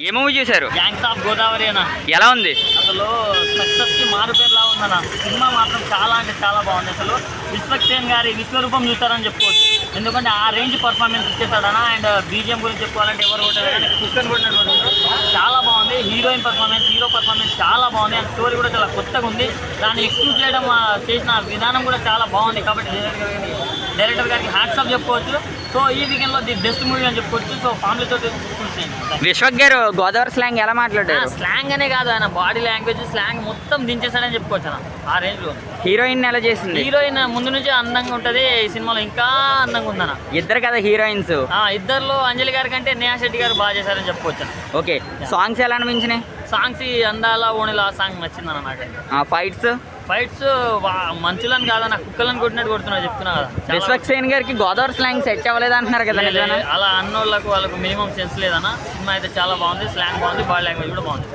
ఏ movie చూశారు? Gangs of Godavari అన్న. ఎలా ఉంది? అసలు సక్సెస్కి మారుపేరులా ఉందన్న. సినిమా మాత్రం చాలా అంటే చాలా బాగుంది. అసలు విశ్వక్సేన్ గారి విశ్వరూపం చూస్తారని చెప్పుకోవచ్చు. ఎందుకంటే ఆ రేంజ్ పర్ఫార్మెన్స్ ఇచ్చేసాడన అండ్ బీజిఎం గురించి చెప్పుకోవాలంటే ఎవరు కొట్టారు కుక్కర్ కొట్టినటువంటి చాలా బాగుంది. హీరోయిన్ పర్ఫార్మెన్స్ హీరో పర్ఫార్మెన్స్ చాలా బాగుంది. అండ్ స్టోరీ కూడా చాలా కొత్తగా ఉంది. దాన్ని ఎక్స్క్లూడ్ చేయడం చేసిన విధానం కూడా చాలా బాగుంది. కాబట్టి డైరెక్టర్ గారికి డైరెక్టర్ గారికి హ్యాట్స్ ఆఫ్ చెప్పుకోవచ్చు. సో ఈ వీకెండ్లో ది బెస్ట్ మూవీ అని చెప్పుకోవచ్చు. సో ఫ్యామిలీతో చూసేయండి. విశ్వక్ గారు గోదావరి స్లాంగ్ ఎలా మాట్లాడారు? స్లాంగ్ అనే కాదు ఆయన. బాడీ లాంగ్వేజ్ స్లాంగ్ మొత్తం దించేసాడని చెప్పుకోవచ్చు ఆ రేంజ్లో. హీరోయిన్ ఎలా చేసింది? హీరోయిన్ ముందు నుంచి అందంగా ఉంటది. ఈ సినిమాలో ఇంకా అందంగా ఉందన్న. ఇద్దరు కదా హీరోయిన్స్ ఆ ఇద్దర్లో అంజలి గారి కంటే నేహా శెట్టి గారు బాగా చేశారని చెప్పుకోవచ్చు. ఓకే. సాంగ్స్ ఎలా అనిపించినాయి? సాంగ్స్ అందాల ఓణిల ఆ సాంగ్ నచ్చిందన్న నాకైతే. ఫైట్స్ ఫైట్స్ మనుషులను కాదన్న కుక్కలను కొట్టినట్టు కొడుతున్నా చెప్తున్నా కదా. విశ్వక్ సేన్ గారికి గోదావరి స్లాంగ్ సెట్ అవ్వలేదు అంటున్నారు కదా అలా అన్నోళ్ళకు వాళ్ళకు మినిమం సెన్స్ లేదన్న సినిమా అయితే చాలా బాగుంది స్లాంగ్ బాగుంది బాడీ లాంగ్వేజ్ కూడా బాగుంది.